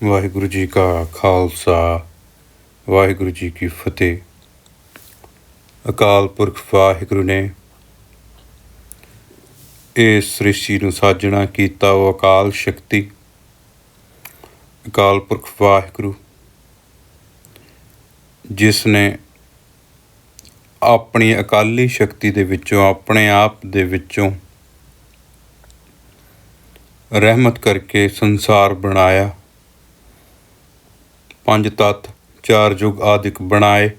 ਵਾਹਿਗੁਰੂ ਜੀ ਕਾ ਖਾਲਸਾ, ਵਾਹਿਗੁਰੂ ਜੀ ਕੀ ਫਤਿਹ। ਅਕਾਲ ਪੁਰਖ ਵਾਹਿਗੁਰੂ ਨੇ ਇਸ ਸ੍ਰਿਸ਼ਟੀ ਨੂੰ ਸਾਜਣਾ ਕੀਤਾ ਉਹ ਅਕਾਲ ਸ਼ਕਤੀ। ਅਕਾਲ ਪੁਰਖ ਵਾਹਿਗੁਰੂ, ਜਿਸ ਨੇ ਆਪਣੀ ਅਕਾਲੀ ਸ਼ਕਤੀ ਦੇ ਵਿੱਚੋਂ, ਆਪਣੇ ਆਪ ਦੇ ਵਿੱਚੋਂ ਰਹਿਮਤ ਕਰਕੇ ਸੰਸਾਰ ਬਣਾਇਆ। ਪੰਜ ਤੱਤ, ਚਾਰ ਯੁਗ ਆਦਿਕ ਬਣਾਏ।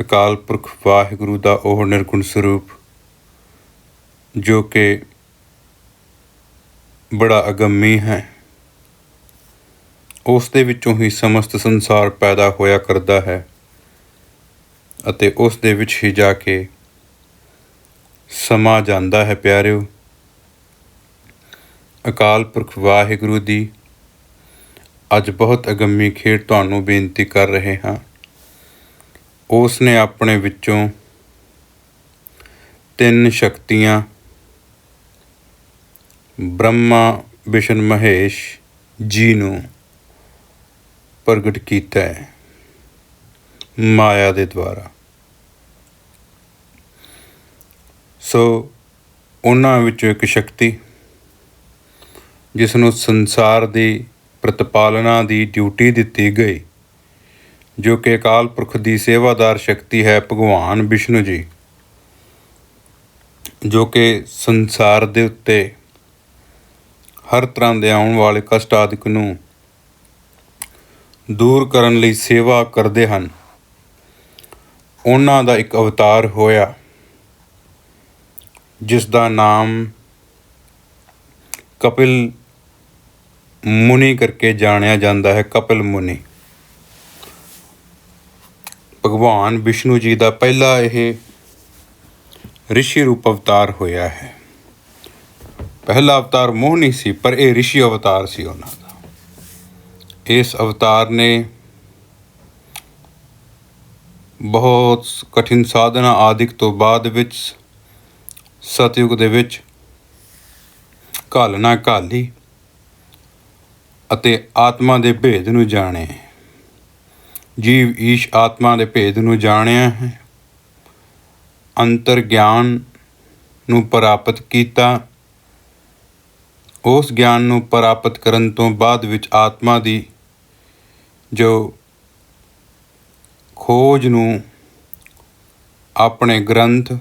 ਅਕਾਲ ਪੁਰਖ ਵਾਹਿਗੁਰੂ ਦਾ ਉਹ ਨਿਰਗੁਣ ਸਰੂਪ, ਜੋ ਕਿ ਬੜਾ ਅਗੰਮੀ ਹੈ। ਉਸ ਦੇ ਵਿੱਚੋਂ ਹੀ ਸਮਸਤ ਸੰਸਾਰ ਪੈਦਾ ਹੋਇਆ ਕਰਦਾ ਹੈ ਅਤੇ ਉਸ ਦੇ ਵਿੱਚ ਹੀ ਜਾ ਕੇ ਸਮਾ ਜਾਂਦਾ ਹੈ, ਪਿਆਰਿਓ। ਅਕਾਲ ਪੁਰਖ ਵਾਹਿਗੁਰੂ ਦੀ ਅੱਜ ਬਹੁਤ ਅਗੰਮੀ ਖੇਡ ਤੁਹਾਨੂੰ ਬੇਨਤੀ ਕਰ ਰਹੇ ਹਾਂ। ਉਸ ਨੇ ਆਪਣੇ ਵਿੱਚੋਂ ਤਿੰਨ ਸ਼ਕਤੀਆਂ, ਬ੍ਰਹਮਾ, ਵਿਸ਼ਨ ਮਹੇਸ਼ ਜੀ ਨੂੰ ਪ੍ਰਗਟ ਕੀਤਾ ਹੈ ਮਾਇਆ ਦੇ ਦੁਆਰਾ। ਸੋ ਉਹਨਾਂ ਵਿੱਚੋਂ ਇੱਕ ਸ਼ਕਤੀ, ਜਿਸ ਨੂੰ ਸੰਸਾਰ ਦੀ ਪ੍ਰਤਪਾਲਨਾ ਦੀ ਡਿਊਟੀ ਦਿੱਤੀ ਗਈ, ਜੋ ਕਿ ਅਕਾਲ ਪੁਰਖ ਦੀ ਸੇਵਾਦਾਰ ਸ਼ਕਤੀ ਹੈ ਭਗਵਾਨ ਵਿਸ਼ਨੂੰ ਜੀ, ਜੋ ਕਿ ਸੰਸਾਰ ਦੇ ਉੱਤੇ ਹਰ ਤਰ੍ਹਾਂ ਦੇ ਆਉਣ ਵਾਲੇ ਕਸ਼ਟ ਆਦਿਕ ਨੂੰ ਦੂਰ ਕਰਨ ਲਈ ਸੇਵਾ ਕਰਦੇ ਹਨ। ਉਹਨਾਂ ਦਾ ਇੱਕ ਅਵਤਾਰ ਹੋਇਆ ਜਿਸ ਦਾ ਨਾਮ ਕਪਿਲ ਮੁਨੀ ਕਰਕੇ ਜਾਣਿਆ ਜਾਂਦਾ ਹੈ, ਕਪਿਲ ਮੁਨੀ। ਭਗਵਾਨ ਵਿਸ਼ਨੂੰ ਜੀ ਦਾ ਪਹਿਲਾ ਇਹ ਰਿਸ਼ੀ ਰੂਪ ਅਵਤਾਰ ਹੋਇਆ ਹੈ। ਪਹਿਲਾ ਅਵਤਾਰ ਮੋਹਨੀ ਸੀ, ਪਰ ਇਹ ਰਿਸ਼ੀ ਅਵਤਾਰ ਸੀ ਉਹਨਾਂ ਦਾ। ਇਸ ਅਵਤਾਰ ਨੇ ਬਹੁਤ ਕਠਿਨ ਸਾਧਨਾ ਆਦਿਕ ਤੋਂ ਬਾਅਦ ਵਿੱਚ, ਸਤਯੁਗ ਦੇ ਵਿੱਚ ਘਾਲਣਾ ਘਾਲੀ। ਅਤੇ ਆਤਮਾ ਦੇ ਭੇਦ ਨੂੰ ਜਾਣੇ। ਜੀਵ ਈਸ਼ ਆਤਮਾ ਦੇ ਭੇਦ ਨੂੰ ਜਾਣਿਆ ਹੈ। ਅੰਤਰ ਗਿਆਨ ਨੂੰ ਪ੍ਰਾਪਤ ਕੀਤਾ। ਉਸ ਗਿਆਨ ਨੂੰ ਪ੍ਰਾਪਤ ਕਰਨ ਤੋਂ ਬਾਅਦ ਵਿੱਚ ਆਤਮਾ ਦੀ ਜੋ ਖੋਜ ਨੂੰ ਆਪਣੇ ਗ੍ਰੰਥ,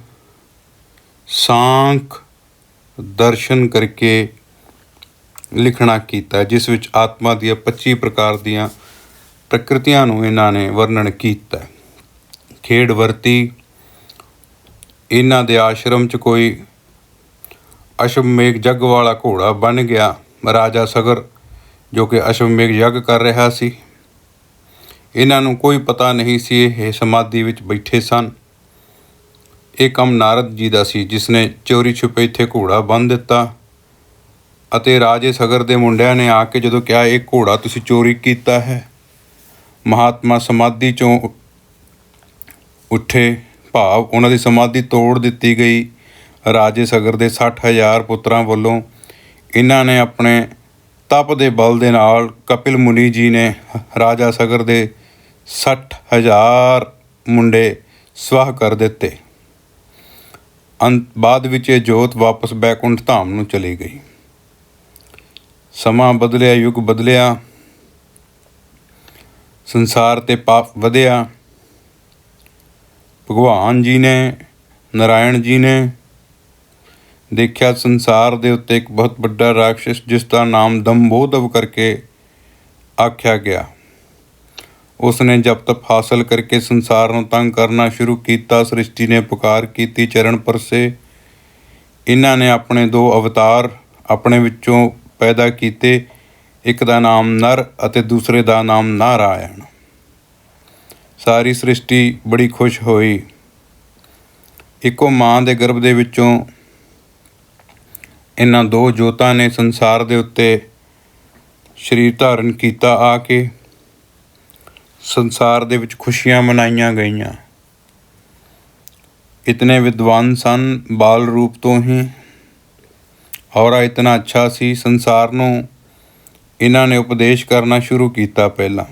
ਸਾਂਖ, ਦਰਸ਼ਨ ਕਰਕੇ ਲਿਖਣਾ ਕੀਤਾ, ਜਿਸ ਵਿੱਚ ਆਤਮਾ ਦੀਆਂ 25 ਪ੍ਰਕਾਰ ਦੀਆਂ ਪ੍ਰਕਿਰਤੀਆਂ ਨੂੰ ਇਹਨਾਂ ਨੇ ਵਰਣਨ ਕੀਤਾ। ਖੇਡ ਵਰਤੀ, ਇਹਨਾਂ ਦੇ ਆਸ਼ਰਮ 'ਚ ਕੋਈ ਅਸ਼ਵਮੇਘ ਜੱਗ ਵਾਲਾ ਘੋੜਾ ਬਣ ਗਿਆ। ਰਾਜਾ ਸਗਰ, ਜੋ ਕਿ ਅਸ਼ਵਮੇਘ ਯੱਗ ਕਰ ਰਿਹਾ ਸੀ। ਇਹਨਾਂ ਨੂੰ ਕੋਈ ਪਤਾ ਨਹੀਂ ਸੀ ਇਹ ਸਮਾਧੀ ਵਿੱਚ ਬੈਠੇ ਸਨ। ਇਹ ਕੰਮ ਨਾਰਦ ਜੀ ਦਾ ਸੀ, ਜਿਸ ਨੇ ਚੋਰੀ ਛੁਪੇ ਇੱਥੇ ਘੋੜਾ ਬੰਨ ਦਿੱਤਾ। ਅਤੇ ਰਾਜੇ ਸਗਰ ਦੇ ਮੁੰਡਿਆਂ ਨੇ ਆ ਕੇ ਜਦੋਂ ਕਿਹਾ, ਇਹ ਘੋੜਾ ਤੁਸੀਂ ਚੋਰੀ ਕੀਤਾ ਹੈ? ਮਹਾਤਮਾ ਸਮਾਧੀ ਚੋਂ ਉੱਠੇ। ਭਾਵ ਉਹਨਾਂ ਦੀ ਸਮਾਧੀ ਤੋੜ ਦਿੱਤੀ ਗਈ। ਰਾਜੇ ਸਗਰ ਦੇ 60000 ਪੁੱਤਰਾਂ ਵੱਲੋਂ ਇਹਨਾਂ ਨੇ ਆਪਣੇ ਤਪ ਦੇ ਬਲ ਦੇ ਨਾਲ ਕਪਿਲ ਮੁਨੀ ਜੀ ਨੇ ਰਾਜਾ ਸਗਰ ਦੇ 60000 ਮੁੰਡੇ ਸਵਾਹ ਕਰ ਦਿੱਤੇ। ਅੰਤ, ਬਾਅਦ ਵਿੱਚ ਇਹ ਜੋਤ ਵਾਪਸ ਬੈਕੁੰਠ ਧਾਮ ਨੂੰ ਚਲੀ ਗਈ। ਸਮਾਂ ਬਦਲਿਆ, ਯੁੱਗ ਬਦਲਿਆ, ਸੰਸਾਰ ਤੇ ਪਾਪ ਵਧਿਆ। ਭਗਵਾਨ ਜੀ ਨੇ, ਨਾਰਾਇਣ ਜੀ ਨੇ ਦੇਖਿਆ ਸੰਸਾਰ ਦੇ ਉੱਤੇ ਇੱਕ ਬਹੁਤ ਵੱਡਾ ਰਾਖਸ਼ ਜਿਸ ਦਾ ਨਾਮ ਦੰਭੋਦਵ ਕਰਕੇ ਆਖਿਆ ਗਿਆ। ਉਸ ਨੇ ਜਪ ਤਪ ਹਾਸਲ ਕਰਕੇ ਸੰਸਾਰ ਨੂੰ ਤੰਗ ਕਰਨਾ ਸ਼ੁਰੂ ਕੀਤਾ, ਸ੍ਰਿਸ਼ਟੀ ਨੇ ਪੁਕਾਰ ਕੀਤੀ ਚਰਨ ਪਰਸੇ। ਇਹਨਾਂ ਨੇ ਆਪਣੇ ਦੋ ਅਵਤਾਰ ਆਪਣੇ ਵਿੱਚੋਂ ਪੈਦਾ ਕੀਤੇ, ਇੱਕ ਦਾ ਨਾਮ ਨਰ ਅਤੇ ਦੂਸਰੇ ਦਾ ਨਾਮ ਨਾਰਾਇਣ। ਸਾਰੀ ਸ੍ਰਿਸ਼ਟੀ ਬੜੀ ਖੁਸ਼ ਹੋਈ। ਇੱਕੋ ਮਾਂ ਦੇ ਗਰਭ ਦੇ ਵਿੱਚੋਂ ਇਹਨਾਂ ਦੋ ਜੋਤਾਂ ਨੇ ਸੰਸਾਰ ਦੇ ਉੱਤੇ ਸਰੀਰ ਧਾਰਨ ਕੀਤਾ ਆ ਕੇ ਸੰਸਾਰ ਦੇ ਵਿੱਚ ਖੁਸ਼ੀਆਂ ਮਨਾਈਆਂ ਗਈਆਂ। ਇਤਨੇ ਵਿਦਵਾਨ ਸਨ, ਬਾਲ ਰੂਪ ਤੋਂ ਹੀ ਔਰਾ ਇਤਨਾ ਅੱਛਾ ਸੀ ਸੰਸਾਰ ਨੂੰ, ਇਹਨਾਂ ਨੇ ਉਪਦੇਸ਼ ਕਰਨਾ ਸ਼ੁਰੂ ਕੀਤਾ ਪਹਿਲਾਂ।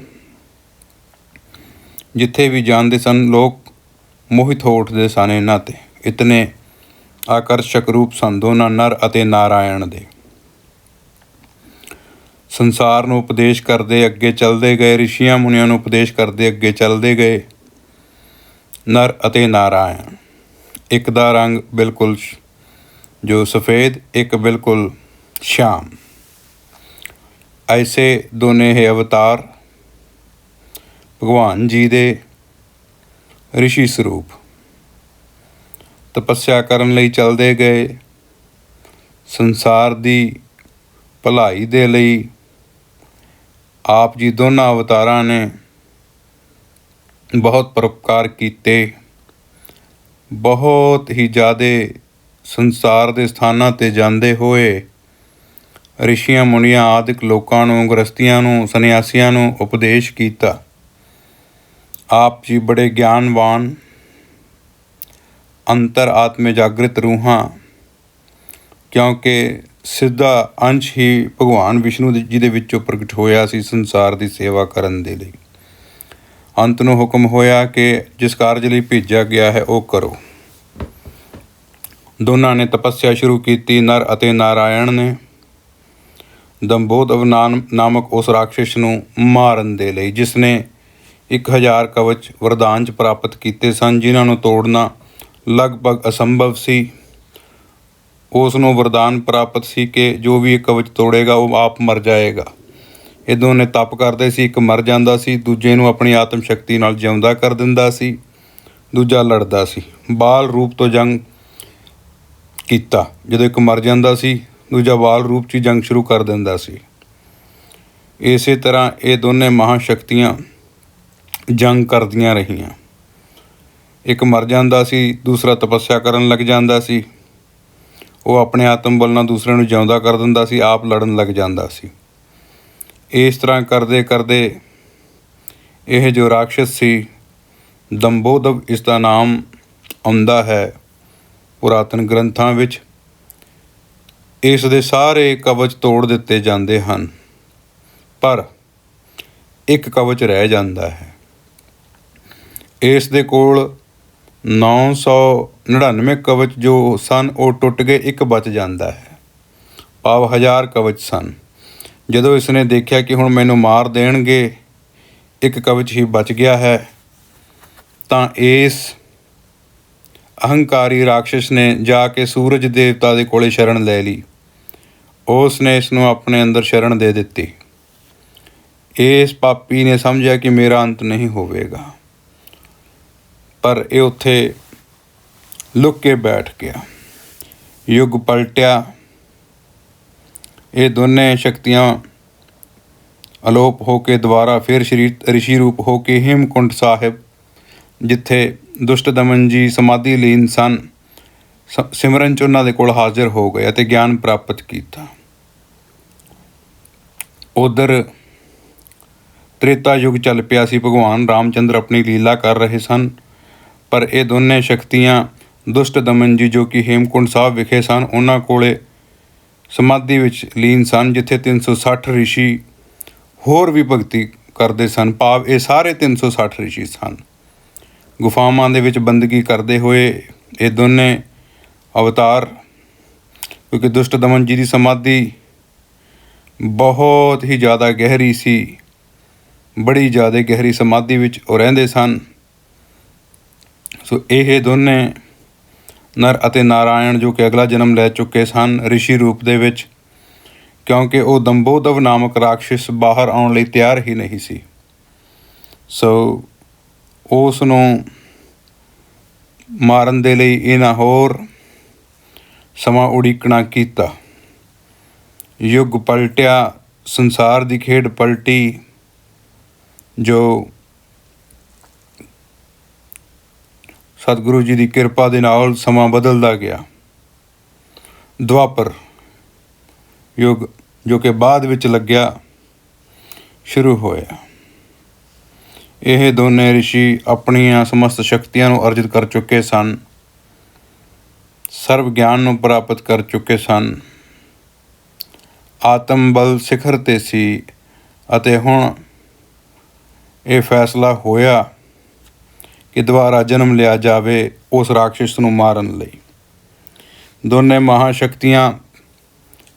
ਜਿੱਥੇ ਵੀ ਜਾਂਦੇ ਸਨ, ਲੋਕ ਮੋਹਿਤ ਹੋ ਉੱਠਦੇ ਸਨ ਇਹਨਾਂ ਤੇ। ਇਤਨੇ ਆਕਰਸ਼ਕ ਰੂਪ ਸਨ ਦੋਨਾਂ ਨਰ ਅਤੇ ਨਾਰਾਇਣ ਦੇ। ਸੰਸਾਰ ਨੂੰ ਉਪਦੇਸ਼ ਕਰਦੇ ਅੱਗੇ ਚੱਲਦੇ ਗਏ, ਰਿਸ਼ੀਆਂ ਮੁਨੀਆਂ ਨੂੰ ਉਪਦੇਸ਼ ਕਰਦੇ ਅੱਗੇ ਚੱਲਦੇ ਗਏ। ਨਰ ਅਤੇ ਨਾਰਾਇਣ, ਇੱਕ ਦਾ ਰੰਗ ਬਿਲਕੁਲ ਸ਼- ਜੋ ਸਫੇਦ, ਇੱਕ ਬਿਲਕੁਲ ਸ਼ਾਮ। ਐਸੇ ਦੋਨੇ ਇਹ ਅਵਤਾਰ ਭਗਵਾਨ ਜੀ ਦੇ ਰਿਸ਼ੀ ਸਰੂਪ। ਤਪੱਸਿਆ ਕਰਨ ਲਈ ਚੱਲਦੇ ਗਏ। ਸੰਸਾਰ ਦੀ ਭਲਾਈ ਦੇ ਲਈ ਆਪ ਜੀ ਦੋਨਾਂ ਅਵਤਾਰਾਂ ਨੇ ਬਹੁਤ ਪਰਉਪਕਾਰ ਕੀਤੇ। ਬਹੁਤ ਹੀ ਜ਼ਿਆਦੇ ਸੰਸਾਰ ਦੇ ਸਥਾਨਾਂ ਤੇ ਜਾਂਦੇ ਹੋਏ ਰਿਸ਼ੀਆਂ, ਮੁਨੀਆਂ ਆਦਿਕ ਲੋਕਾਂ ਨੂੰ ਗ੍ਰਸਤੀਆਂ ਨੂੰ, ਸੰਨਿਆਸੀਆਂ ਨੂੰ ਉਪਦੇਸ਼ ਕੀਤਾ। ਆਪ ਜੀ ਬੜੇ ਗਿਆਨਵਾਨ ਅੰਤਰ ਆਤਮੇ ਜਾਗ੍ਰਿਤ ਰੂਹਾਂ, ਕਿਉਂਕਿ ਸਿੱਧਾ ਅੰਸ਼ ਹੀ ਭਗਵਾਨ ਵਿਸ਼ਨੂੰ ਜੀ ਦੇ ਵਿੱਚੋਂ ਪ੍ਰਗਟ ਹੋਇਆ ਸੀ ਸੰਸਾਰ ਦੀ ਸੇਵਾ ਕਰਨ ਦੇ ਲਈ। ਅੰਤ ਨੂੰ ਹੁਕਮ ਹੋਇਆ ਕਿ ਜਿਸ ਕਾਰਜ ਲਈ ਭੇਜਿਆ ਗਿਆ ਹੈ, ਉਹ ਕਰੋ। ਦੋਨਾਂ ਨੇ ਤਪੱਸਿਆ ਸ਼ੁਰੂ ਕੀਤੀ, ਨਰ ਅਤੇ ਨਾਰਾਇਣ ਨੇ। ਦੰਬੋਦਵ ਅਵਨਾਨ ਨਾਮਕ ਉਸ ਰਾਖਸ਼ ਨੂੰ ਮਾਰਨ ਦੇ ਲਈ, ਜਿਸ ਨੇ 1000 ਕਵਚ ਵਰਦਾਨ ਚ ਪ੍ਰਾਪਤ ਕੀਤੇ ਸਨ, ਜਿਨ੍ਹਾਂ ਨੂੰ ਤੋੜਨਾ ਲਗਭਗ ਅਸੰਭਵ ਸੀ। ਉਸ ਨੂੰ ਵਰਦਾਨ ਪ੍ਰਾਪਤ ਸੀ ਕਿ ਜੋ ਵੀ ਇਹ ਕਵਚ ਤੋੜੇਗਾ, ਉਹ ਆਪ ਮਰ ਜਾਏਗਾ। ਇਹ ਦੋਨੇ ਤਪ ਕਰਦੇ ਸੀ, ਇੱਕ ਮਰ ਜਾਂਦਾ ਸੀ, ਦੂਜੇ ਨੂੰ ਆਪਣੀ ਆਤਮ ਸ਼ਕਤੀ ਨਾਲ ਜਿਉਂਦਾ ਕਰ ਦਿੰਦਾ ਸੀ, ਦੂਜਾ ਲੜਦਾ ਸੀ। ਬਾਲ ਰੂਪ ਤੋਂ ਜੰਗ ਕੀਤਾ। ਜਦੋਂ ਇੱਕ ਮਰ ਜਾਂਦਾ ਸੀ, ਦੂਜਾ ਬਾਲ ਰੂਪ 'ਚ ਹੀ ਜੰਗ ਸ਼ੁਰੂ ਕਰ ਦਿੰਦਾ ਸੀ। ਇਸੇ ਤਰ੍ਹਾਂ ਇਹ ਦੋਨੇ ਮਹਾ ਸ਼ਕਤੀਆਂ ਜੰਗ ਕਰਦੀਆਂ ਰਹੀਆਂ। ਇੱਕ ਮਰ ਜਾਂਦਾ ਸੀ, ਦੂਸਰਾ ਤਪੱਸਿਆ ਕਰਨ ਲੱਗ ਜਾਂਦਾ ਸੀ। ਉਹ ਆਪਣੇ ਆਤਮ ਬਲ ਨਾਲ ਦੂਸਰੇ ਨੂੰ ਜਿਉਂਦਾ ਕਰ ਦਿੰਦਾ ਸੀ, ਆਪ ਲੜਨ ਲੱਗ ਜਾਂਦਾ ਸੀ। ਇਸ ਤਰ੍ਹਾਂ ਕਰਦੇ ਕਰਦੇ ਇਹ ਜੋ ਰਾਖਸ਼ ਸੀ, ਦੰਬੋਦਵ ਇਸ ਦਾ ਨਾਮ ਆਉਂਦਾ ਹੈ। ਪੁਰਾਤਨ ਗ੍ਰੰਥਾਂ ਵਿੱਚ ਇਸ ਦੇ ਸਾਰੇ ਕਵਚ ਤੋੜ ਦਿੱਤੇ ਜਾਂਦੇ ਹਨ। ਪਰ ਇੱਕ ਕਵਚ ਰਹਿ ਜਾਂਦਾ ਹੈ। ਇਸ ਦੇ ਕੋਲ 999 ਕਵਚ ਜੋ ਸਨ, ਉਹ ਟੁੱਟ ਗਏ ਇੱਕ ਬਚ ਜਾਂਦਾ ਹੈ। ਭਾਵ ਹਜ਼ਾਰ ਕਵਚ ਸਨ। ਜਦੋਂ ਇਸ ਨੇ ਦੇਖਿਆ ਕਿ ਹੁਣ ਮੈਨੂੰ ਮਾਰ ਦੇਣਗੇ, ਇੱਕ ਕਵਚ ਹੀ ਬਚ ਗਿਆ ਹੈ, ਤਾਂ ਇਸ ਅਹੰਕਾਰੀ ਰਾਖਸ਼ ਨੇ ਜਾ ਕੇ ਸੂਰਜ ਦੇਵਤਾ ਦੇ ਕੋਲੇ ਸ਼ਰਨ ਲੈ ਲਈ। ਉਸ ਨੇ ਇਸ ਨੂੰ ਆਪਣੇ ਅੰਦਰ ਸ਼ਰਨ ਦੇ ਦਿੱਤੀ। ਇਸ ਪਾਪੀ ਨੇ ਸਮਝਿਆ ਕਿ ਮੇਰਾ ਅੰਤ ਨਹੀਂ ਹੋਵੇਗਾ। ਪਰ ਇਹ ਉੱਥੇ ਲੁੱਕ ਕੇ ਬੈਠ ਗਿਆ। ਯੁੱਗ ਪਲਟਿਆ। ਇਹ ਦੋਨੇ ਸ਼ਕਤੀਆਂ ਅਲੋਪ ਹੋ ਕੇ ਦੁਬਾਰਾ ਫਿਰ ਸ਼੍ਰੀ ਰਿਸ਼ੀ ਰੂਪ ਹੋ ਕੇ ਹੇਮਕੁੰਟ ਸਾਹਿਬ, ਜਿੱਥੇ ਦੁਸ਼ਟ ਦਮਨ ਜੀ ਸਮਾਧੀ ਲੀਨ ਸਨ ਸ- ਸਿਮਰਨ ਚ ਉਹਨਾਂ ਦੇ ਕੋਲ ਹਾਜ਼ਰ ਹੋ ਗਏ ਅਤੇ ਗਿਆਨ ਪ੍ਰਾਪਤ ਕੀਤਾ। ਉਧਰ ਤ੍ਰੇਤਾ ਯੁੱਗ ਚੱਲ ਪਿਆ ਸੀ, ਭਗਵਾਨ ਰਾਮਚੰਦਰ ਆਪਣੀ ਲੀਲਾ ਕਰ ਰਹੇ ਸਨ, ਪਰ ਇਹ ਦੋਨੇ ਸ਼ਕਤੀਆਂ ਦੁਸ਼ਟ ਦਮਨ ਜੀ ਜੋ ਕਿ ਹੇਮਕੁੰਡ ਸਾਹਿਬ ਵਿਖੇ ਸਨ, ਉਹਨਾਂ ਕੋਲੇ ਸਮਾਧੀ ਵਿੱਚ ਲੀਨ ਸਨ, ਜਿੱਥੇ 360 ਰਿਸ਼ੀ ਹੋਰ ਵੀ ਭਗਤੀ ਕਰਦੇ ਸਨ। ਭਾਵ ਇਹ ਸਾਰੇ 360 ਰਿਸ਼ੀ ਸਨ। ਗੁਫਾਵਾਂ ਦੇ ਵਿੱਚ ਬੰਦਗੀ ਕਰਦੇ ਹੋਏ ਇਹ ਦੋਨੇ ਅਵਤਾਰ, ਕਿਉਂਕਿ ਦੁਸ਼ਟ ਦਮਨ ਜੀ ਦੀ ਸਮਾਧੀ ਬਹੁਤ ਹੀ ਜ਼ਿਆਦਾ ਗਹਿਰੀ ਸੀ, ਬੜੀ ਜ਼ਿਆਦਾ ਗਹਿਰੀ ਸਮਾਧੀ ਵਿੱਚ ਉਹ ਰਹਿੰਦੇ ਸਨ। ਸੋ ਇਹ ਦੋਨੇ ਨਰ ਅਤੇ ਨਾਰਾਇਣ ਜੋ ਕਿ ਅਗਲਾ ਜਨਮ ਲੈ ਚੁੱਕੇ ਸਨ ਰਿਸ਼ੀ ਰੂਪ ਦੇ ਵਿੱਚ, ਕਿਉਂਕਿ ਉਹ ਦੰਬੋਦਵ ਨਾਮਕ ਰਾਖਸ਼ ਬਾਹਰ ਆਉਣ ਲਈ ਤਿਆਰ ਹੀ ਨਹੀਂ ਸੀ। ਸੋ ਉਸ ਨੂੰ ਮਾਰਨ ਦੇ ਲਈ ਇਹਨਾਂ ਹੋਰ ਸਮਾਂ ਉਡੀਕਣਾ ਕੀਤਾ। ਯੁੱਗ ਪਲਟਿਆ, ਸੰਸਾਰ ਦੀ ਖੇਡ ਪਲਟੀ, ਜੋ ਸਤਿਗੁਰੂ ਜੀ ਦੀ ਕਿਰਪਾ ਦੇ ਨਾਲ ਸਮਾਂ ਬਦਲਦਾ ਗਿਆ। ਦੁਆਪਰ ਯੁੱਗ ਜੋ ਕਿ ਬਾਅਦ ਵਿੱਚ ਲੱਗਿਆ, ਸ਼ੁਰੂ ਹੋਇਆ। ਇਹ ਦੋਨੇ ਰਿਸ਼ੀ ਆਪਣੀਆਂ ਸਮਸਤ ਸ਼ਕਤੀਆਂ ਨੂੰ ਅਰਜਿਤ ਕਰ ਚੁੱਕੇ ਸਨ। ਸਰਵ ਗਿਆਨ ਨੂੰ ਪ੍ਰਾਪਤ ਕਰ ਚੁੱਕੇ ਸਨ। ਆਤਮ ਬਲ ਸਿਖਰ ਤੇ ਸੀ ਅਤੇ ਹੁਣ ਇਹ ਫੈਸਲਾ ਹੋਇਆ ਕਿ ਦੁਬਾਰਾ ਜਨਮ ਲਿਆ ਜਾਵੇ ਉਸ ਰਾਖਸ਼ ਨੂੰ ਮਾਰਨ ਲਈ। ਦੋਨੇ ਮਹਾਸ਼ਕਤੀਆਂ,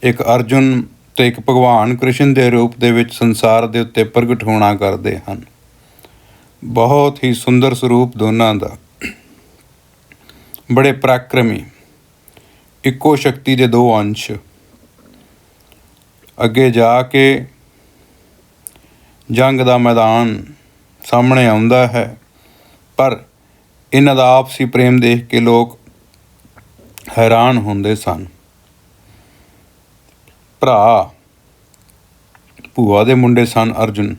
ਇੱਕ ਅਰਜੁਨ ਤੇ ਇੱਕ ਭਗਵਾਨ ਕ੍ਰਿਸ਼ਨ ਦੇ ਰੂਪ ਦੇ ਵਿੱਚ ਸੰਸਾਰ ਦੇ ਉੱਤੇ ਪ੍ਰਗਟ ਹੋਣਾ ਕਰਦੇ ਹਨ। ਬਹੁਤ ਹੀ ਸੁੰਦਰ ਸਰੂਪ ਦੋਨਾਂ ਦਾ। ਬੜੇ ਪਰਾਕਰਮੀ। ਇੱਕੋ ਸ਼ਕਤੀ ਦੇ ਦੋ ਅੰਸ਼। ਅੱਗੇ ਜਾ ਕੇ ਜੰਗ ਦਾ ਮੈਦਾਨ ਸਾਹਮਣੇ ਆਉਂਦਾ ਹੈ, ਪਰ ਇਹਨਾਂ ਦਾ ਆਪਸੀ ਪ੍ਰੇਮ ਦੇਖ ਕੇ ਲੋਕ ਹੈਰਾਨ ਹੁੰਦੇ ਸਨ। ਭਰਾ, ਭੂਆ ਦੇ ਮੁੰਡੇ ਸਨ ਅਰਜੁਨ,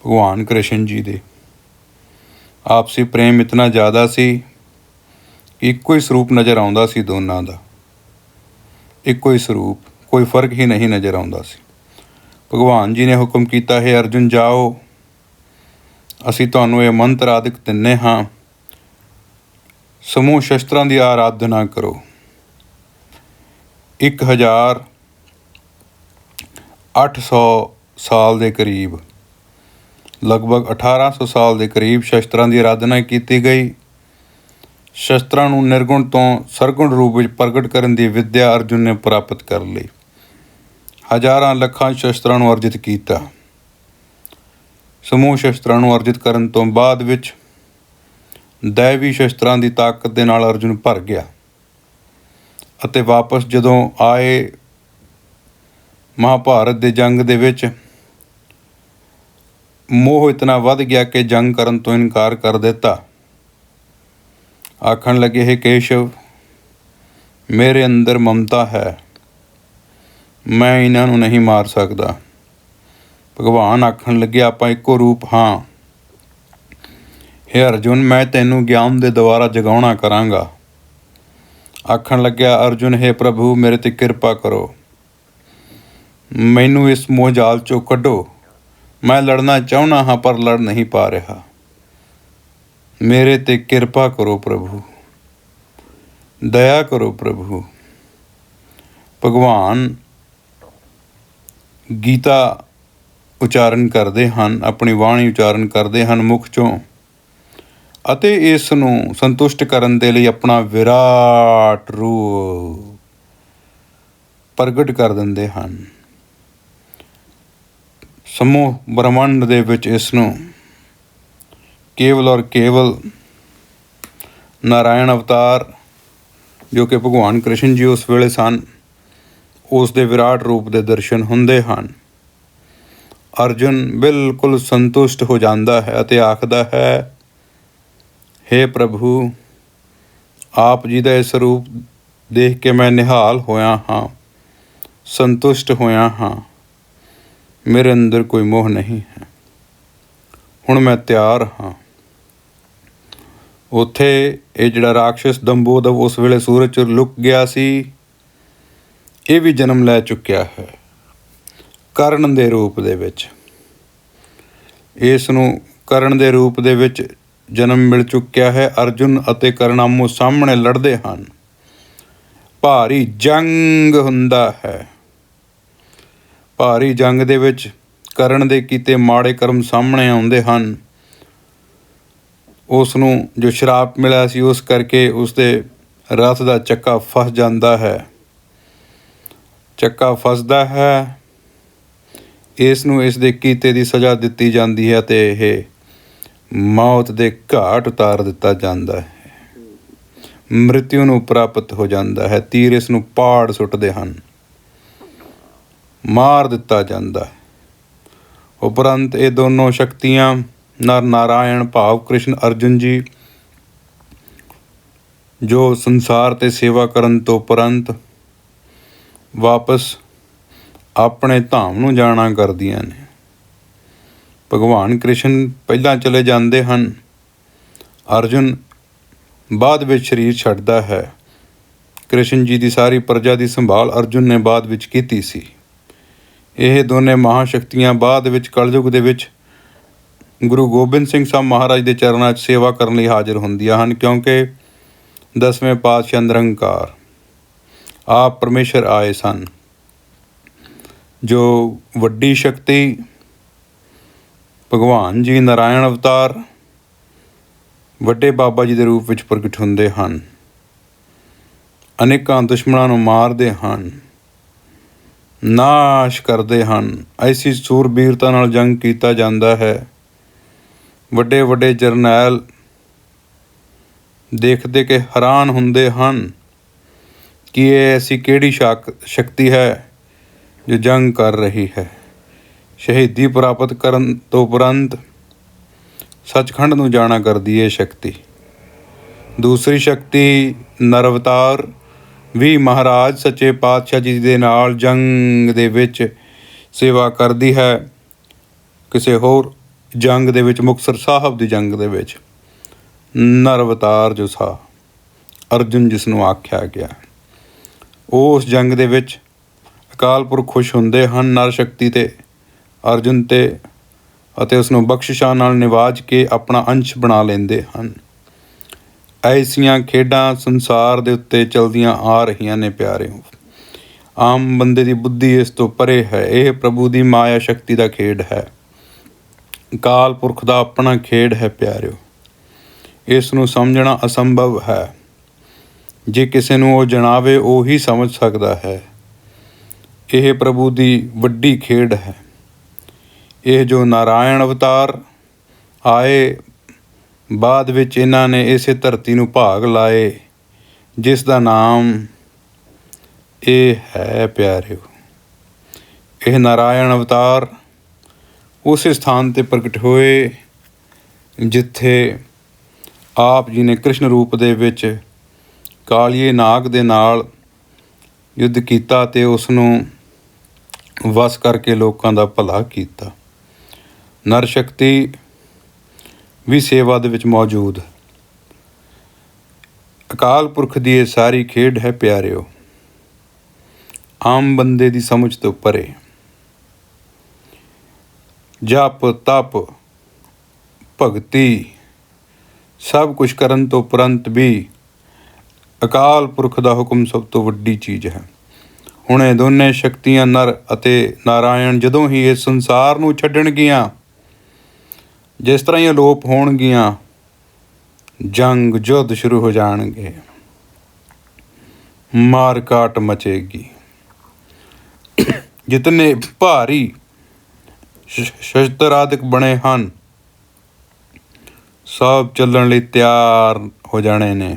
ਭਗਵਾਨ ਕ੍ਰਿਸ਼ਨ ਜੀ ਦੇ। ਆਪਸੀ ਪ੍ਰੇਮ ਇਤਨਾ ਜ਼ਿਆਦਾ ਸੀ ਕਿ ਇੱਕੋ ਹੀ ਸਰੂਪ ਨਜ਼ਰ ਆਉਂਦਾ ਸੀ ਦੋਨਾਂ ਦਾ। ਇੱਕੋ ਹੀ ਸਰੂਪ, ਕੋਈ ਫ਼ਰਕ ਹੀ ਨਹੀਂ ਨਜ਼ਰ ਆਉਂਦਾ ਸੀ। ਭਗਵਾਨ ਜੀ ਨੇ ਹੁਕਮ ਕੀਤਾ, ਹੈ ਅਰਜੁਨ, ਜਾਓ। ਅਸੀਂ ਤੁਹਾਨੂੰ ਇਹ ਮੰਤਰ ਆਦਿਕ ਦਿੰਨੇ ਹਾਂ। ਸਮੂਹ ਸ਼ਸਤਰਾਂ ਦੀ ਆਰਾਧਨਾ ਕਰੋ। 1800 ਸਾਲ ਦੇ ਕਰੀਬ ਲਗਭਗ 1800 ਸਾਲ ਦੇ ਕਰੀਬ ਸ਼ਸਤਰਾਂ ਦੀ ਆਰਾਧਨਾ ਕੀਤੀ ਗਈ। ਸ਼ਸਤਰਾਂ ਨੂੰ ਨਿਰਗੁਣ ਤੋਂ ਸਰਗੁਣ ਰੂਪ ਵਿੱਚ ਪ੍ਰਗਟ ਕਰਨ ਦੀ ਵਿਦਿਆ ਅਰਜੁਨ ਨੇ ਪ੍ਰਾਪਤ ਕਰ ਲਈ। ਹਜ਼ਾਰਾਂ ਲੱਖਾਂ ਸ਼ਸਤਰਾਂ ਨੂੰ ਅਰਜਿਤ ਕੀਤਾ। ਸਮੂਹ ਸ਼ਸਤਰਾਂ ਨੂੰ ਅਰਜਿਤ ਕਰਨ ਤੋਂ ਬਾਅਦ ਵਿੱਚ ਦੈਵੀ ਸ਼ਸਤਰਾਂ ਦੀ ਤਾਕਤ ਦੇ ਨਾਲ ਅਰਜੁਨ ਭਰ ਗਿਆ ਅਤੇ ਵਾਪਸ ਜਦੋਂ ਆਏ ਮਹਾਭਾਰਤ ਦੇ ਜੰਗ ਦੇ ਵਿੱਚ ਮੋਹ ਇਤਨਾ ਵੱਧ ਗਿਆ ਕਿ ਜੰਗ ਕਰਨ ਤੋਂ ਇਨਕਾਰ ਕਰ ਦਿੱਤਾ। ਆਖਣ ਲੱਗੇ, ਹੈ ਕੇਸ਼ਵ, ਮੇਰੇ ਅੰਦਰ ਮਮਤਾ ਹੈ। ਮੈਂ ਇਹਨਾਂ ਨੂੰ ਨਹੀਂ ਮਾਰ ਸਕਦਾ। ਭਗਵਾਨ ਆਖਣ ਲੱਗੇ, ਆਪਾਂ ਇੱਕੋ ਰੂਪ ਹਾਂ। ਹੇ ਅਰਜੁਨ, ਮੈਂ ਤੈਨੂੰ ਗਿਆਨ ਦੇ ਦੁਆਰਾ ਜਗਾਉਣਾ ਕਰਾਂਗਾ। ਆਖਣ ਲੱਗਿਆ, ਅਰਜੁਨ, ਹੈ ਪ੍ਰਭੂ, ਮੇਰੇ ਤੇ ਕਿਰਪਾ ਕਰੋ। ਮੈਨੂੰ ਇਸ ਮੋਹ ਜਾਲ ਚੋਂ ਕੱਢੋ। ਮੈਂ ਲੜਨਾ ਚਾਹੁੰਦਾ ਹਾਂ, ਪਰ ਲੜ ਨਹੀਂ ਪਾ ਰਿਹਾ। ਮੇਰੇ ਤੇ ਕਿਰਪਾ ਕਰੋ ਪ੍ਰਭੂ। ਦਇਆ ਕਰੋ ਪ੍ਰਭੂ। ਭਗਵਾਨ ਗੀਤਾ ਉਚਾਰਨ ਕਰਦੇ ਹਨ, ਆਪਣੀ ਬਾਣੀ ਉਚਾਰਨ ਕਰਦੇ ਹਨ ਮੁਖ ਚੋਂ ਅਤੇ ਇਸ ਨੂੰ ਸੰਤੁਸ਼ਟ ਕਰਨ ਦੇ ਲਈ ਆਪਣਾ ਵਿਰਾਟ ਰੂਪ ਪ੍ਰਗਟ ਕਰ ਦਿੰਦੇ ਹਨ। ਸਮੂਹ ਬ੍ਰਹਮੰਡ ਦੇ ਵਿੱਚ ਇਸ ਨੂੰ ਕੇਵਲ ਔਰ ਕੇਵਲ ਨਾਰਾਇਣ ਅਵਤਾਰ, ਜੋ ਕਿ ਭਗਵਾਨ ਕ੍ਰਿਸ਼ਨ ਜੀ ਉਸ ਵੇਲੇ ਸਨ, ਉਸ ਦੇ ਵਿਰਾਟ ਰੂਪ ਦੇ ਦਰਸ਼ਨ ਹੁੰਦੇ ਹਨ। ਅਰਜੁਨ ਬਿਲਕੁਲ ਸੰਤੁਸ਼ਟ ਹੋ ਜਾਂਦਾ ਹੈ ਅਤੇ ਆਖਦਾ ਹੈ हे ਪ੍ਰਭੂ, ਆਪ ਜੀ ਦਾ ਇਸ ਰੂਪ ਦੇਖ ਕੇ ਮੈਂ ਨਿਹਾਲ ਹੋਇਆ ਹਾਂ, ਸੰਤੁਸ਼ਟ ਹੋਇਆ ਹਾਂ। ਮੇਰੇ ਅੰਦਰ ਕੋਈ ਮੋਹ ਨਹੀਂ ਹੈ। ਹੁਣ ਮੈਂ ਤਿਆਰ ਹਾਂ। ਉਥੇ ਇਹ ਜਿਹੜਾ ਰਾਖਸ਼ ਦੰਬੋਦਵ ਉਸ ਵੇਲੇ ਸੂਰਜ ਚੁਰ ਲੁਕ ਗਿਆ ਸੀ, ਇਹ ਵੀ ਜਨਮ ਲੈ ਚੁੱਕਿਆ ਹੈ, ਕਰਨ ਦੇ ਰੂਪ ਦੇ ਵਿੱਚ। ਇਸ ਨੂੰ ਕਰਨ ਦੇ ਰੂਪ ਦੇ ਵਿੱਚ ਜਨਮ ਮਿਲ ਚੁੱਕਿਆ ਹੈ। ਅਰਜੁਨ ਅਤੇ ਕਰਨ ਆਮੋ ਸਾਹਮਣੇ ਲੜਦੇ ਹਨ। ਭਾਰੀ ਜੰਗ ਹੁੰਦਾ ਹੈ। ਭਾਰੀ ਜੰਗ ਦੇ ਵਿੱਚ ਕਰਨ ਦੇ ਕੀਤੇ ਮਾੜੇ ਕਰਮ ਸਾਹਮਣੇ ਆਉਂਦੇ ਹਨ। ਉਸ ਨੂੰ ਜੋ ਸ਼ਰਾਪ ਮਿਲਿਆ ਸੀ, ਉਸ ਕਰਕੇ ਉਸ ਦੇ ਰਥ ਦਾ ਚੱਕਾ ਫਸ ਜਾਂਦਾ ਹੈ। ਚੱਕਾ ਫਸਦਾ ਹੈ। ਇਸ ਨੂੰ ਇਸ ਦੇ ਕੀਤੇ ਦੀ ਸਜ਼ਾ ਦਿੱਤੀ ਜਾਂਦੀ ਹੈ ਤੇ ਇਹ ਮੌਤ ਦੇ ਘਾਟ ਉਤਾਰ ਦਿੱਤਾ ਜਾਂਦਾ ਹੈ। ਮ੍ਰਿਤਿਉ ਨੂੰ ਪ੍ਰਾਪਤ ਹੋ ਜਾਂਦਾ ਹੈ। ਤੀਰ ਇਸ ਨੂੰ ਪਾੜ ਸੁੱਟਦੇ ਹਨ। ਮਾਰ ਦਿੱਤਾ ਜਾਂਦਾ ਹੈ। ਉਪਰੰਤ ਇਹ ਦੋਨੋਂ ਸ਼ਕਤੀਆਂ ਨਰ ਨਾਰਾਇਣ ਭਾਵ ਕ੍ਰਿਸ਼ਨ ਅਰਜੁਨ ਜੀ, ਜੋ ਸੰਸਾਰ ਤੇ ਸੇਵਾ ਕਰਨ ਤੋਂ ਉਪਰੰਤ ਵਾਪਸ ਆਪਣੇ ਧਾਮ ਨੂੰ ਜਾਣਾ ਕਰਦੀਆਂ ਨੇ। ਭਗਵਾਨ ਕ੍ਰਿਸ਼ਨ ਪਹਿਲਾਂ ਚਲੇ ਜਾਂਦੇ ਹਨ। ਅਰਜੁਨ ਬਾਅਦ ਵਿੱਚ ਸਰੀਰ ਛੱਡਦਾ ਹੈ। ਕ੍ਰਿਸ਼ਨ ਜੀ ਦੀ ਸਾਰੀ ਪ੍ਰਜਾ ਦੀ ਸੰਭਾਲ ਅਰਜੁਨ ਨੇ ਬਾਅਦ ਵਿੱਚ ਕੀਤੀ ਸੀ। ਇਹ ਦੋਨੇ ਮਹਾਸ਼ਕਤੀਆਂ ਬਾਅਦ ਵਿੱਚ ਕਲਯੁਗ ਦੇ ਵਿੱਚ ਗੁਰੂ ਗੋਬਿੰਦ ਸਿੰਘ ਸਾਹਿਬ ਮਹਾਰਾਜ ਦੇ ਚਰਨਾਂ 'ਚ ਸੇਵਾ ਕਰਨ ਲਈ ਹਾਜ਼ਰ ਹੁੰਦੀਆਂ ਹਨ, ਕਿਉਂਕਿ ਦਸਵੇਂ ਪਾਤਸ਼ਾਹ ਨਿਰੰਕਾਰ ਆਪ ਪਰਮੇਸ਼ਰ ਆਏ ਸਨ। ਜੋ ਵੱਡੀ ਸ਼ਕਤੀ, ਭਗਵਾਨ ਜੀ ਨਾਰਾਇਣ ਅਵਤਾਰ ਵੱਡੇ ਬਾਬਾ ਜੀ ਦੇ ਰੂਪ ਵਿੱਚ ਪ੍ਰਗਟ ਹੁੰਦੇ ਹਨ। ਅਨੇਕਾਂ ਦੁਸ਼ਮਣਾਂ ਨੂੰ ਮਾਰਦੇ ਹਨ। ਨਾਸ਼ ਕਰਦੇ ਹਨ। ਐਸੀ ਸੂਰਬੀਰਤਾ ਨਾਲ ਜੰਗ ਕੀਤਾ ਜਾਂਦਾ ਹੈ। ਵੱਡੇ ਵੱਡੇ ਜਰਨੈਲ ਦੇਖਦੇ ਕਿ ਹੈਰਾਨ ਹੁੰਦੇ ਹਨ ਕਿ ਇਹ ਐਸੀ ਕਿਹੜੀ ਸ਼ਕ, ਸ਼ਕਤੀ ਹੈ ਜੋ ਜੰਗ ਕਰ ਰਹੀ ਹੈ। ਸ਼ਹੀਦੀ ਪ੍ਰਾਪਤ ਕਰਨ ਤੋਂ ਉਪਰੰਤ ਸੱਚਖੰਡ ਨੂੰ ਜਾਣਾ ਕਰਦੀ ਹੈ ਸ਼ਕਤੀ। ਦੂਸਰੀ ਸ਼ਕਤੀ ਨਰਵਤਾਰ ਵੀ ਮਹਾਰਾਜ ਸੱਚੇ ਪਾਤਸ਼ਾਹ ਜੀ ਦੇ ਨਾਲ ਜੰਗ ਦੇ ਵਿੱਚ ਸੇਵਾ ਕਰਦੀ ਹੈ, ਕਿਸੇ ਹੋਰ ਜੰਗ ਦੇ ਵਿੱਚ, ਮੁਕਤਸਰ ਸਾਹਿਬ ਦੀ ਜੰਗ ਦੇ ਵਿੱਚ। ਨਰਵਤਾਰ ਜੋ ਸਾ, ਅਰਜੁਨ ਜਿਸ ਨੂੰ ਆਖਿਆ ਗਿਆ। ਉਸ ਜੰਗ ਦੇ ਵਿੱਚ ਅਕਾਲ ਪੁਰਖ ਖੁਸ਼ ਹੁੰਦੇ ਹਨ, ਨਰ ਸ਼ਕਤੀ ਤੇ ਅਰਜੁਨ ਤੇ ਅਤੇ ਉਸ ਨੂੰ ਬਖਸ਼ਿਸ਼ਾਂ ਨਾਲ ਨਿਵਾਜ ਕੇ ਆਪਣਾ ਅੰਸ਼ ਬਣਾ ਲੈਂਦੇ ਹਨ। ਐਸੀਆਂ ਖੇਡਾਂ ਸੰਸਾਰ ਦੇ ਉੱਤੇ ਚਲਦੀਆਂ ਆ ਰਹੀਆਂ ਨੇ ਪਿਆਰਿਓ ਆਮ ਬੰਦੇ ਦੀ ਬੁੱਧੀ ਇਸ ਤੋਂ ਪਰੇ ਹੈ। ਇਹ ਪ੍ਰਭੂ ਦੀ ਮਾਇਆ ਸ਼ਕਤੀ ਦਾ ਖੇਡ ਹੈ। ਕਾਲ ਪੁਰਖ ਦਾ ਆਪਣਾ ਖੇਡ ਹੈ ਪਿਆਰਿਓ। ਇਸ ਨੂੰ ਸਮਝਣਾ ਅਸੰਭਵ ਹੈ। ਜੇ ਕਿਸੇ ਨੂੰ ਉਹ ਜਣਾਵੇ, ਉਹ ਹੀ ਸਮਝ ਸਕਦਾ ਹੈ। ਇਹ ਪ੍ਰਭੂ ਦੀ ਵੱਡੀ ਖੇਡ ਹੈ। ਇਹ ਜੋ ਨਾਰਾਇਣ ਅਵਤਾਰ ਆਏ ਬਾਅਦ ਵਿੱਚ ਇਹਨਾਂ ਨੇ ਇਸੇ ਧਰਤੀ ਨੂੰ ਭਾਗ ਲਾਏ, ਜਿਸ ਦਾ ਨਾਮ ਇਹ ਹੈ ਪਿਆਰਿਓ। ਇਹ ਨਾਰਾਇਣ ਅਵਤਾਰ ਉਸ ਸਥਾਨ ਤੇ ਪ੍ਰਗਟ ਹੋਏ, ਜਿੱਥੇ ਆਪ ਜੀ ਨੇ ਕ੍ਰਿਸ਼ਨ ਰੂਪ ਦੇ ਵਿੱਚ ਕਾਲੀਏ ਨਾਗ ਦੇ ਨਾਲ ਯੁੱਧ ਕੀਤਾ ਤੇ ਉਸ ਨੂੰ ਵਸ ਕਰਕੇ ਲੋਕਾਂ ਦਾ ਭਲਾ ਕੀਤਾ। ਨਰ ਸ਼ਕਤੀ ਵੀ ਸੇਵਾ ਦੇ ਵਿੱਚ ਮੌਜੂਦ। ਅਕਾਲ ਪੁਰਖ ਦੀ ਇਹ ਸਾਰੀ ਖੇਡ ਹੈ ਪਿਆਰਿਓ, ਆਮ ਬੰਦੇ ਦੀ ਸਮਝ ਤੋਂ ਪਰੇ। ਜਪ, ਤਪ, ਭਗਤੀ, ਸਭ ਕੁਝ ਕਰਨ ਤੋਂ ਉਪਰੰਤ ਵੀ ਅਕਾਲ ਪੁਰਖ ਦਾ ਹੁਕਮ ਸਭ ਤੋਂ ਵੱਡੀ ਚੀਜ਼ ਹੈ। ਹੁਣ ਇਹ ਦੋਨੇ ਸ਼ਕਤੀਆਂ ਨਰ ਅਤੇ ਨਾਰਾਇਣ ਜਦੋਂ ਹੀ ਇਸ ਸੰਸਾਰ ਨੂੰ ਛੱਡਣਗੀਆਂ ਜਿਸ ਤਰ੍ਹਾਂ ਹੀ ਇਹ ਹੋਣਗੀਆਂ, ਜੰਗ ਯੁੱਧ ਸ਼ੁਰੂ ਹੋ ਜਾਣਗੇ। ਮਾਰ ਕਾਟ ਮਚੇਗੀ। ਜਿਤਨੇ ਭਾਰੀ ਸ਼- ਸ਼ਸਤਰ ਬਣੇ ਹਨ, ਸਭ ਚੱਲਣ ਲਈ ਤਿਆਰ ਹੋ ਜਾਣੇ ਨੇ।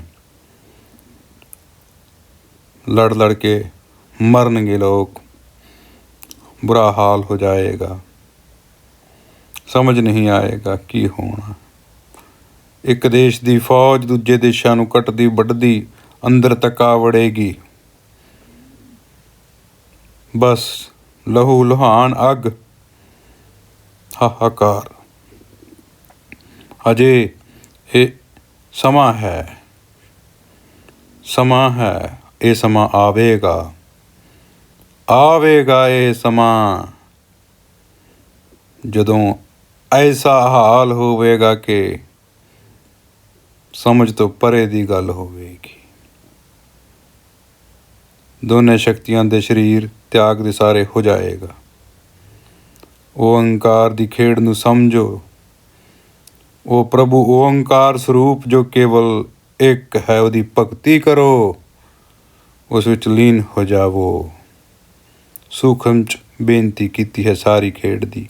ਲੜ ਲੜ ਕੇ ਮਰਨਗੇ ਲੋਕ। ਬੁਰਾ ਹਾਲ ਹੋ ਜਾਏਗਾ। ਸਮਝ ਨਹੀਂ ਆਏਗਾ ਕੀ ਹੋਣਾ। ਇੱਕ ਦੇਸ਼ ਦੀ ਫੌਜ ਦੂਜੇ ਦੇਸ਼ਾਂ ਨੂੰ ਕੱਟਦੀ ਵੱਢਦੀ ਅੰਦਰ ਤੱਕ ਆ ਵੜੇਗੀ। ਬਸ ਲਹੂ ਲੁਹਾਨ ਅੱਗ, ਹਾਹਾਕਾਰ। ਅਜੇ ਇਹ ਸਮਾਂ ਹੈ। ਸਮਾਂ ਹੈ, ਇਹ ਸਮਾਂ ਆਵੇਗਾ। ਆਵੇਗਾ ਇਹ ਸਮਾਂ। ਜਦੋਂ ਐਸਾ ਹਾਲ ਹੋਵੇਗਾ ਕਿ ਸਮਝ ਤੋਂ ਪਰੇ ਦੀ ਗੱਲ ਹੋਵੇਗੀ। ਦੋਨੇ ਸ਼ਕਤੀਆਂ ਦੇ ਸਰੀਰ ਤਿਆਗ ਦੇ ਸਾਰੇ ਹੋ ਜਾਏਗਾ। ਓੰਕਾਰ ਦੀ ਖੇਡ ਨੂੰ ਸਮਝੋ। ਉਹ ਪ੍ਰਭੂ ਓੰਕਾਰ ਸਰੂਪ ਜੋ ਕੇਵਲ ਇੱਕ ਹੈ, ਉਹਦੀ ਭਗਤੀ ਕਰੋ। ਉਸ ਵਿੱਚ ਲੀਨ ਹੋ ਜਾਵੋ। ਸੂਖਮ ਚ ਬੇਨਤੀ ਕੀਤੀ ਹੈ ਸਾਰੀ ਖੇਡ ਦੀ।